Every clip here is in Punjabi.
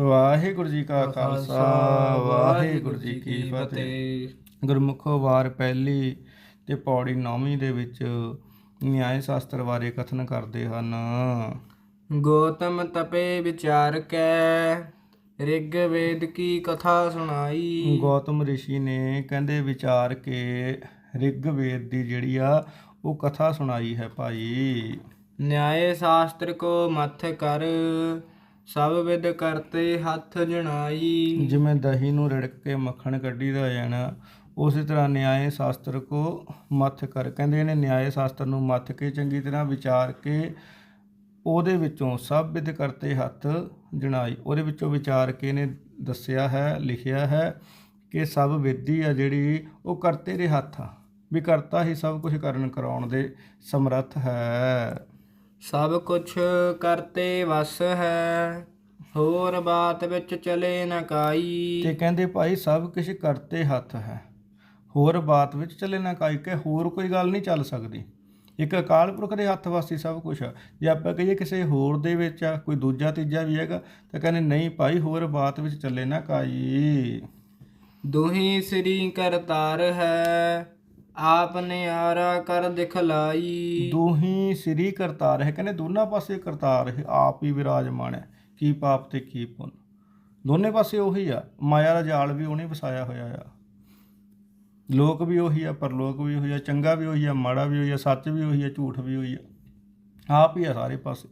ਵਾਹਿਗੁਰੂ ਜੀ ਕਾ ਖਾਲਸਾ ਵਾਹਿਗੁਰੂ ਜੀ ਕੀ ਫਤਿਹ। ਗੁਰਮੁਖੋ ਵਾਰ ਪਹਿਲੀ ਤੇ ਪੌੜੀ ਨੌਵੀਂ ਦੇ ਵਿੱਚ ਨਿਆਇ ਸ਼ਾਸਤਰ ਬਾਰੇ ਕਥਨ ਕਰਦੇ ਹਨ। ਗੌਤਮ ਤਪੇ ਵਿਚਾਰ ਕੈ ਰਿਗ ਵੇਦ ਕੀ ਕਥਾ ਸੁਣਾਈ। ਗੌਤਮ ਰਿਸ਼ੀ ਨੇ ਕਹਿੰਦੇ ਵਿਚਾਰ ਕੇ ਰਿਗ ਵੇਦ ਦੀ ਜਿਹੜੀ ਆ ਉਹ ਕਥਾ ਸੁਣਾਈ ਹੈ ਭਾਈ। ਨਿਆਏ ਸ਼ਾਸਤਰ ਕੋ ਮਥ ਕਰ ਸਭ ਵਿਦ ਕਰਤੇ ਹੱਥ ਜਣਾਈ। ਜਿਵੇਂ ਦਹੀਂ ਨੂੰ ਰਿੜਕ ਕੇ ਮੱਖਣ ਕੱਢੀਦਾ ਜਾਣਾ, ਉਸੇ ਤਰ੍ਹਾਂ ਨਿਆਏ ਸ਼ਾਸਤਰ ਕੋ ਮੱਥ ਕਰ। ਕਹਿੰਦੇ ਇਹਨੇ ਨਿਆਏ ਸ਼ਾਸਤਰ ਨੂੰ ਮੱਥ ਕੇ ਚੰਗੀ ਤਰ੍ਹਾਂ ਵਿਚਾਰ ਕੇ ਉਹਦੇ ਵਿੱਚੋਂ ਸਭ ਵਿਦ ਕਰਤੇ ਹੱਥ ਜਣਾਈ। ਉਹਦੇ ਵਿੱਚੋਂ ਵਿਚਾਰ ਕੇ ਇਹਨੇ ਦੱਸਿਆ ਹੈ, ਲਿਖਿਆ ਹੈ ਕਿ ਸਭ ਵਿਧੀ ਆ ਜਿਹੜੀ ਉਹ ਕਰਤੇ ਦੇ ਹੱਥ। ਆ ਵੀ ਕਰਤਾ ਹੀ ਸਭ ਕੁਝ ਕਰਨ ਕਰਾਉਣ ਦੇ ਸਮਰੱਥ ਹੈ। ਸਭ ਕੁਛ ਕਰਤੇ ਵਸ ਹੈ ਹੋਰ ਬਾਤ ਵਿੱਚ ਚਲੇ ਨ ਕਾਈ। ਤੇ ਕਹਿੰਦੇ ਭਾਈ ਸਭ ਕੁਝ ਕਰਤੇ ਹੱਥ ਹੈ ਹੋਰ ਬਾਤ ਵਿੱਚ ਚੱਲੇ ਨਾ ਕਾਈ ਕਿ ਹੋਰ ਕੋਈ ਗੱਲ ਨਹੀਂ ਚੱਲ ਸਕਦੀ। ਇੱਕ ਅਕਾਲ ਪੁਰਖ ਦੇ ਹੱਥ ਵਾਸੀ ਸਭ ਕੁਝ ਆ। ਜੇ ਆਪਾਂ ਕਹੀਏ ਕਿਸੇ ਹੋਰ ਦੇ ਵਿੱਚ ਆ ਕੋਈ ਦੂਜਾ ਤੀਜਾ ਵੀ ਹੈਗਾ ਤਾਂ ਕਹਿੰਦੇ ਨਹੀਂ ਭਾਈ ਹੋਰ ਬਾਤ ਵਿੱਚ ਚੱਲੇ ਨਾ ਕਾਈ। ਦੁਹੀ ਸ੍ਰੀ ਕਰਤਾਰ ਹੈ ਆਪ ਨੇ ਆਰਾ ਕਰ ਦਿਖਲਾਈ। ਦੋਹੀ ਸ੍ਰੀ ਕਰਤਾਰ ਹੈ, ਕਹਿੰਦੇ ਦੋਨਾਂ ਪਾਸੇ ਕਰਤਾਰ ਹੈ, ਆਪ ਹੀ ਵਿਰਾਜਮਾਨ ਹੈ, ਕੀ ਪਾਪ ਤੇ ਕੀ ਪੁੰਨ। ਦੋਨੇ ਪਾਸੇ ਉਹੀ ਆ, ਮਾਇਆ ਦਾ ਜਾਲ ਵੀ ਉਹਨੇ ਵਸਾਇਆ ਹੋਇਆ ਆ। ਲੋਕ ਵੀ ਉਹੀ ਆ, ਪਰਲੋਕ ਵੀ ਉਹੀ ਆ, ਚੰਗਾ ਵੀ ਉਹੀ ਆ, ਮਾੜਾ ਵੀ ਉਹੀ ਆ, ਸੱਚ ਵੀ ਉਹੀ ਆ, ਝੂਠ ਵੀ ਉਹੀ ਆ। ਆਪ ਹੀ ਆ ਸਾਰੇ ਪਾਸੇ,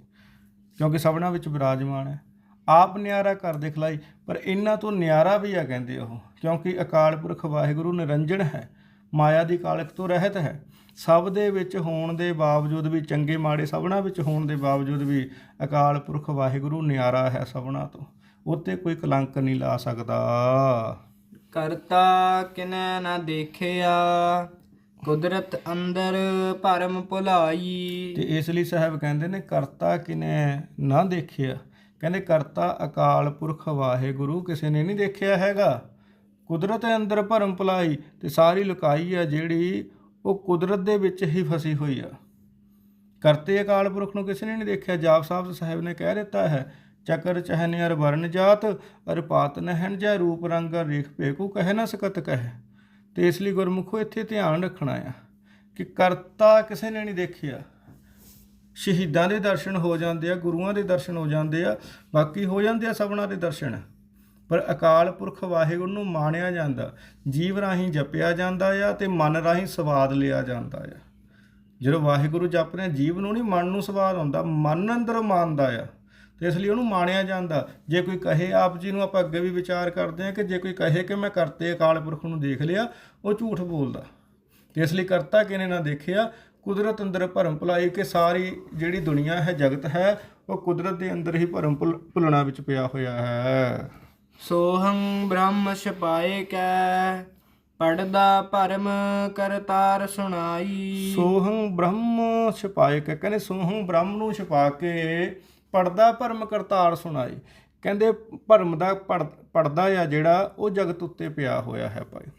ਕਿਉਂਕਿ ਸਭਨਾ ਵਿੱਚ ਵਿਰਾਜਮਾਨ ਹੈ। ਆਪ ਨਿਆਰਾ ਕਰ ਦਿਖਲਾਈ, ਪਰ ਇਹਨਾਂ ਤੋਂ ਨਿਆਰਾ ਵੀ ਆ ਕਹਿੰਦੇ ਉਹ, ਕਿਉਂਕਿ ਅਕਾਲ ਪੁਰਖ ਵਾਹਿਗੁਰੂ ਨਿਰੰਜਨ ਹੈ ਮਾਇਆ ਦੀ ਕਾਲਕ ਤੋਂ ਰਹਿਤ ਹੈ। ਸਭ ਦੇ ਵਿੱਚ ਹੋਣ ਦੇ ਬਾਵਜੂਦ ਵੀ ਚੰਗੇ ਮਾੜੇ ਸਭਨਾ ਵਿੱਚ ਹੋਣ ਦੇ ਬਾਵਜੂਦ ਵੀ ਅਕਾਲ ਪੁਰਖ ਵਾਹਿਗੁਰੂ ਨਿਆਰਾ ਹੈ ਸਭਨਾ ਤੋਂ। ਉੱਤੇ ਕੋਈ ਕਲੰਕ ਨਹੀਂ ਲਾ ਸਕਦਾ। ਕਰਤਾ ਕਿਨੈ ਨਾ ਦੇਖਿਆ ਕੁਦਰਤ ਅੰਦਰ ਭਰਮ ਭੁਲਾਈ। ਤੇ ਇਸ ਲਈ ਸਾਹਿਬ ਕਹਿੰਦੇ ਨੇ ਕਰਤਾ ਕਿਨੇ ਨਾ ਦੇਖਿਆ। ਕਹਿੰਦੇ ਕਰਤਾ ਅਕਾਲ ਪੁਰਖ ਵਾਹਿਗੁਰੂ ਕਿਸੇ ਨੇ ਨਹੀਂ ਦੇਖਿਆ ਹੈਗਾ। ਕੁਦਰਤ ਅੰਦਰ ਭਰਮ ਭਲਾਈ ਤੇ ਸਾਰੀ ਲੁਕਾਈ ਆ ਜਿਹੜੀ ਉਹ ਕੁਦਰਤ ਦੇ ਵਿੱਚ ਹੀ ਫਸੀ ਹੋਈ ਆ। ਕਰਤੇ ਅਕਾਲ ਪੁਰਖ ਨੂੰ ਕਿਸੇ ਨੇ ਨਹੀਂ ਦੇਖਿਆ। ਜਾਪ ਸਾਹਿਬ ਸਾਹਿਬ ਨੇ ਕਹਿ ਦਿੱਤਾ ਹੈ, ਚੱਕਰ ਚਹਨ ਅਰ ਵਰਨ ਜਾਤ, ਅਰ ਪਾਤ ਨਹਿਣ ਜਾ ਰੂਪ ਰੰਗ ਅਰ ਰੇਖ ਪੇਕੂ ਕਹਿ ਨਾ ਸਕਤ ਕਹਿ। ਤੇ ਇਸ ਲਈ ਗੁਰਮੁਖੋ ਇੱਥੇ ਧਿਆਨ ਰੱਖਣਾ ਆ ਕਿ ਕਰਤਾ ਕਿਸੇ ਨੇ ਨਹੀਂ ਦੇਖਿਆ। ਸ਼ਹੀਦਾਂ ਦੇ ਦਰਸ਼ਨ ਹੋ ਜਾਂਦੇ ਆ, ਗੁਰੂਆਂ ਦੇ ਦਰਸ਼ਨ ਹੋ ਜਾਂਦੇ ਆ, ਬਾਕੀ ਹੋ ਜਾਂਦੇ ਆ ਸਭਨਾਂ ਦੇ ਦਰਸ਼ਨ। ਪਰ ਅਕਾਲ ਪੁਰਖ ਵਾਹਿਗੁਰੂ ਨੂੰ ਮਾਣਿਆ ਜਾਂਦਾ। ਜੀਵ ਰਾਹੀਂ ਜਪਿਆ ਜਾਂਦਾ ਆ ਤੇ ਮਨ ਰਾਹੀਂ ਸਵਾਦ ਲਿਆ ਜਾਂਦਾ ਆ। ਜਦੋਂ ਵਾਹਿਗੁਰੂ ਜਪਦੇ ਆ, ਜੀਵ ਨੂੰ ਨਹੀਂ ਮਨ ਨੂੰ ਸਵਾਦ ਆਉਂਦਾ, ਮਨ ਅੰਦਰ ਮਾਨਦਾ ਆ। ਤੇ ਇਸ ਲਈ ਉਹਨੂੰ ਮਾਣਿਆ ਜਾਂਦਾ। ਜੇ ਕੋਈ ਕਹੇ ਆਪ ਜੀ ਨੂੰ ਆਪਾਂ ਅੱਗੇ ਵੀ ਵਿਚਾਰ ਕਰਦੇ ਹਾਂ ਕਿ ਜੇ ਕੋਈ ਕਹੇ ਕਿ ਮੈਂ ਕਰਤੇ ਅਕਾਲ ਪੁਰਖ ਨੂੰ ਦੇਖ ਲਿਆ, ਉਹ ਝੂਠ ਬੋਲਦਾ। ਤੇ ਇਸ ਲਈ ਕਰਤਾ ਕਿਨੇ ਨਾ ਦੇਖਿਆ? ਕੁਦਰਤ ਅੰਦਰ ਭਰਮ ਭੁਲਾਈ ਕਿ ਸਾਰੀ ਜਿਹੜੀ ਦੁਨੀਆ ਹੈ, ਜਗਤ ਹੈ, ਉਹ ਕੁਦਰਤ ਦੇ ਅੰਦਰ ਹੀ ਭਰਮ ਭੁਲ- ਭੁਲਣਾ ਵਿੱਚ ਪਿਆ ਹੋਇਆ ਹੈ। ਸੋਹੰ ਬ੍ਰਹਮ ਛਪਾਏ ਕੈ ਪੜਦਾ ਭਰਮ ਕਰਤਾਰ ਸੁਣਾਈ। ਸੋਹੰ ਬ੍ਰਹਮ ਛਪਾਏ ਕੈ, ਕਹਿੰਦੇ ਸੋਹੰ ਬ੍ਰਹਮ ਨੂੰ ਛਪਾ ਕੇ ਪੜਦਾ ਭਰਮ ਕਰਤਾਰ ਸੁਣਾਈ। ਕਹਿੰਦੇ ਭਰਮ ਦਾ ਪੜਦਾ ਆ ਜਿਹੜਾ, ਉਹ ਜਗਤ ਉੱਤੇ ਪਿਆ ਹੋਇਆ ਹੈ ਭਾਈ।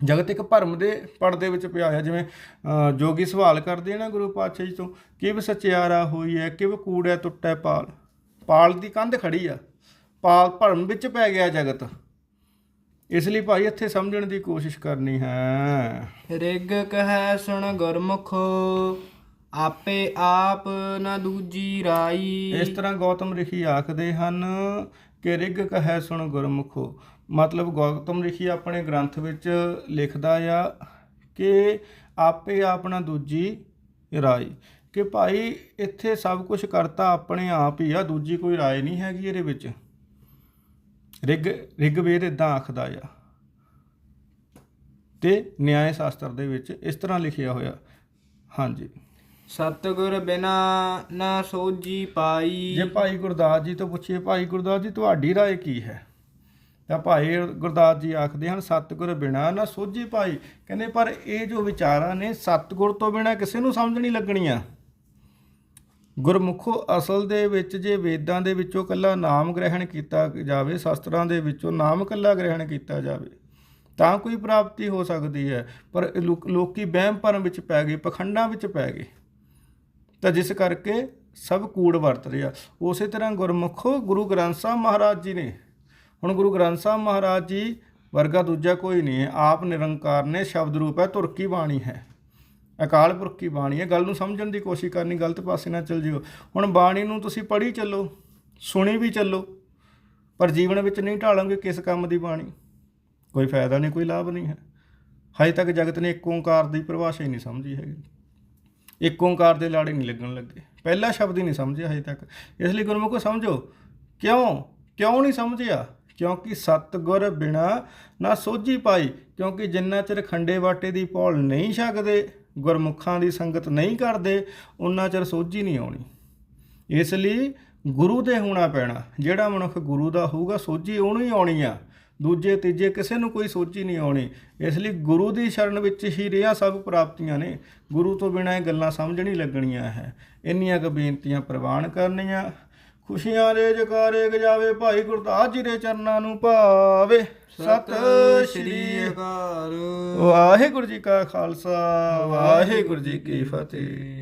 ਜਗਤ ਇੱਕ ਭਰਮ ਦੇ ਪਰਦੇ ਵਿੱਚ ਪਿਆ ਹੋਇਆ, ਜਿਵੇਂ ਜੋਗੀ ਸਵਾਲ ਕਰਦੇ ਆ ਨਾ ਗੁਰੂ ਪਾਤਸ਼ਾਹ ਜੀ ਤੋਂ, ਕਿਵ ਸਚਿਆਰਾ ਹੋਈ ਹੈ ਕਿਵ ਕੂੜੈ ਟੁੱਟੈ ਪਾਲ। ਪਾਲ ਦੀ ਕੰਧ ਖੜੀ ਆ। ਪਾਲ ਭਰਮ ਵਿੱਚ ਪੈ ਗਿਆ ਜਗਤ। ਇਸ ਲਈ ਭਾਈ ਇੱਥੇ ਸਮਝਣ ਦੀ ਕੋਸ਼ਿਸ਼ ਕਰਨੀ ਹੈ। ਰਿਗ ਕਹੈ ਸੁਣ ਗੁਰਮੁਖੋ ਆਪੇ ਆਪ ਨਾ ਦੂਜੀ ਰਾਈ। ਇਸ ਤਰ੍ਹਾਂ ਗੌਤਮ ਰਿਸ਼ੀ ਆਖਦੇ ਹਨ ਕਿ ਰਿਗ ਕਹੈ ਸੁਣ ਗੁਰਮੁਖੋ। ਮਤਲਬ ਗੌਤਮ ਰਿਸ਼ੀ ਆਪਣੇ ਗ੍ਰੰਥ ਵਿੱਚ ਲਿਖਦਾ ਆ ਕਿ ਆਪੇ ਆਪਣਾ ਦੂਜੀ ਰਾਏ ਕਿ ਭਾਈ ਇੱਥੇ ਸਭ ਕੁਝ ਕਰਤਾ ਆਪਣੇ ਆਪ ਹੀ ਆ ਦੂਜੀ ਕੋਈ ਰਾਏ ਨਹੀਂ ਹੈਗੀ ਇਹਦੇ ਵਿੱਚ। ਰਿਗ ਰਿਗ ਰਿਗਵੇਦ ਇਦਾਂ ਆਖਦਾ ਆ। ਤੇ ਨਿਆਇ ਸ਼ਾਸਤਰ ਦੇ ਵਿੱਚ ਇਸ ਤਰ੍ਹਾਂ ਲਿਖਿਆ ਹੋਇਆ। ਹਾਂਜੀ। ਸਤਗੁਰ ਬਿਨਾ ਨਾ ਸੋਜੀ ਪਾਈ। ਜੇ ਭਾਈ ਗੁਰਦਾਸ ਜੀ ਤੋਂ ਪੁੱਛੀਏ ਭਾਈ ਗੁਰਦਾਸ ਜੀ ਤੁਹਾਡੀ ਰਾਏ ਕੀ ਹੈ? ਤਾਂ ਭਾਈ ਗੁਰਦਾਸ ਜੀ ਆਖਦੇ ਹਨ ਸਤਗੁਰ ਬਿਨਾ ਨਾ ਸੋਝੀ ਪਾਈ। ਕਹਿੰਦੇ ਪਰ ਇਹ ਜੋ ਵਿਚਾਰਾਂ ਨੇ ਸਤਗੁਰ ਤੋਂ ਬਿਨਾ ਕਿਸੇ ਨੂੰ ਸਮਝ ਨਹੀਂ ਲੱਗਣੀਆਂ। ਗੁਰਮੁਖੋ ਅਸਲ ਦੇ ਵਿੱਚ ਜੇ ਵੇਦਾਂ ਦੇ ਵਿੱਚੋਂ ਕੱਲਾ ਨਾਮ ਗ੍ਰਹਿਣ ਕੀਤਾ ਜਾਵੇ, ਸ਼ਾਸਤਰਾਂ ਦੇ ਵਿੱਚੋਂ ਨਾਮ ਕੱਲਾ ਗ੍ਰਹਿਣ ਕੀਤਾ ਜਾਵੇ, ਤਾਂ ਕੋਈ ਪ੍ਰਾਪਤੀ ਹੋ ਸਕਦੀ ਹੈ। ਪਰ ਲੋਕ- ਲੋਕੀ ਵਹਿਮ ਭਰਮ ਵਿੱਚ ਪੈ ਗਏ, ਪਖੰਡਾਂ ਵਿੱਚ ਪੈ ਗਏ। ਤਾਂ ਜਿਸ ਕਰਕੇ ਸਭ ਕੂੜ ਵਰਤ ਰਿਹਾ। ਉਸੇ ਤਰ੍ਹਾਂ ਗੁਰਮੁਖੋ ਗੁਰੂ ਗ੍ਰੰਥ ਸਾਹਿਬ ਮਹਾਰਾਜ ਜੀ ਨੇ, ਹੁਣ ਗੁਰੂ ਗ੍ਰੰਥ ਸਾਹਿਬ ਮਹਾਰਾਜ ਜੀ ਵਰਗਾ ਦੂਜਾ ਕੋਈ ਨਹੀਂ ਹੈ। ਆਪ ਨਿਰੰਕਾਰ ਨੇ ਸ਼ਬਦ ਰੂਪ ਹੈ, ਤੁਰਕੀ ਬਾਣੀ ਹੈ। ਅਕਾਲ ਪੁਰਖ ਕੀ ਬਾਣੀ ਹੈ। ਗੱਲ ਨੂੰ ਸਮਝਣ ਦੀ ਕੋਸ਼ਿਸ਼ ਕਰਨੀ, ਗਲਤ ਪਾਸੇ ਨਾ ਚੱਲ ਜਿਓ। ਹੁਣ ਬਾਣੀ ਨੂੰ ਤੁਸੀਂ ਪੜ੍ਹੀ ਚੱਲੋ, ਸੁਣੀ ਵੀ ਚੱਲੋ, ਪਰ ਜੀਵਨ ਵਿੱਚ ਨਹੀਂ ਢਾਲਾਂਗੇ ਕਿਸ ਕੰਮ ਦੀ ਬਾਣੀ। ਕੋਈ ਫਾਇਦਾ ਨਹੀਂ, ਕੋਈ ਲਾਭ ਨਹੀਂ ਹੈ। ਹਜੇ ਤੱਕ ਜਗਤ ਨੇ ਇੱਕ ਓੰਕਾਰ ਦੀ ਪਰਿਭਾਸ਼ਾ ਹੀ ਨਹੀਂ ਸਮਝੀ ਹੈਗੀ। ਇੱਕ ਓੰਕਾਰ ਦੇ ਲਾੜੇ ਨਹੀਂ ਲੱਗਣ ਲੱਗੇ। ਪਹਿਲਾ ਸ਼ਬਦ ਹੀ ਨਹੀਂ ਸਮਝਿਆ ਹਜੇ ਤੱਕ। ਇਸ ਲਈ ਗੁਰਮੁਖੋ ਸਮਝੋ, ਕਿਉਂ? ਕਿਉਂ ਨਹੀਂ ਸਮਝਿਆ? ਕਿਉਂਕਿ ਸਤਗੁਰ ਬਿਨਾ ਨਾ ਸੋਝੀ ਪਾਈ, ਕਿਉਂਕਿ ਜਿੰਨਾ ਚਿਰ ਖੰਡੇ ਵਾਟੇ ਦੀ ਪੌਲ ਨਹੀਂ ਛਕਦੇ ਗੁਰਮੁਖਾਂ ਦੀ ਸੰਗਤ ਨਹੀਂ ਕਰਦੇ, ਉਹਨਾਂ ਚਿਰ ਸੋਝੀ ਨਹੀਂ ਆਉਣੀ। ਇਸ ਲਈ ਗੁਰੂ ਦੇ ਹੋਣਾ ਪੈਣਾ। ਜਿਹੜਾ ਮਨੁੱਖ ਗੁਰੂ ਦਾ ਹੋਊਗਾ, ਸੋਝੀ ਉਹਨੂੰ ਹੀ ਆਉਣੀ ਆ। ਦੂਜੇ, ਤੀਜੇ ਕਿਸੇ ਨੂੰ ਕੋਈ ਸੋਝੀ ਨਹੀਂ ਆਉਣੀ। ਇਸ ਲਈ ਗੁਰੂ ਦੀ ਸ਼ਰਨ ਵਿੱਚ ਹੀ ਰਿਹਾ ਸਭ ਪ੍ਰਾਪਤੀਆਂ ਨੇ। ਗੁਰੂ ਤੋਂ ਬਿਨਾਂ ਇਹ ਗੱਲਾਂ ਸਮਝ ਨਹੀਂ ਲੱਗਣੀਆਂ ਹੈ। ਇੰਨੀਆਂ ਕੁ ਬੇਨਤੀਆਂ ਪ੍ਰਵਾਨ ਕਰਨੀਆਂ। ਖੁਸ਼ੀਆਂ ਦੇ ਜਕਾਰੇ ਗਜਾਵੇ ਭਾਈ ਗੁਰਦਾਸ ਜੀ ਦੇ ਚਰਨਾਂ ਨੂੰ ਭਾਵੇ। ਸਤਿ ਸ਼੍ਰੀ ਅਕਾਲ। ਵਾਹਿਗੁਰੂ ਜੀ ਕਾ ਖਾਲਸਾ ਵਾਹਿਗੁਰੂ ਜੀ ਕੀ ਫਤਿਹ।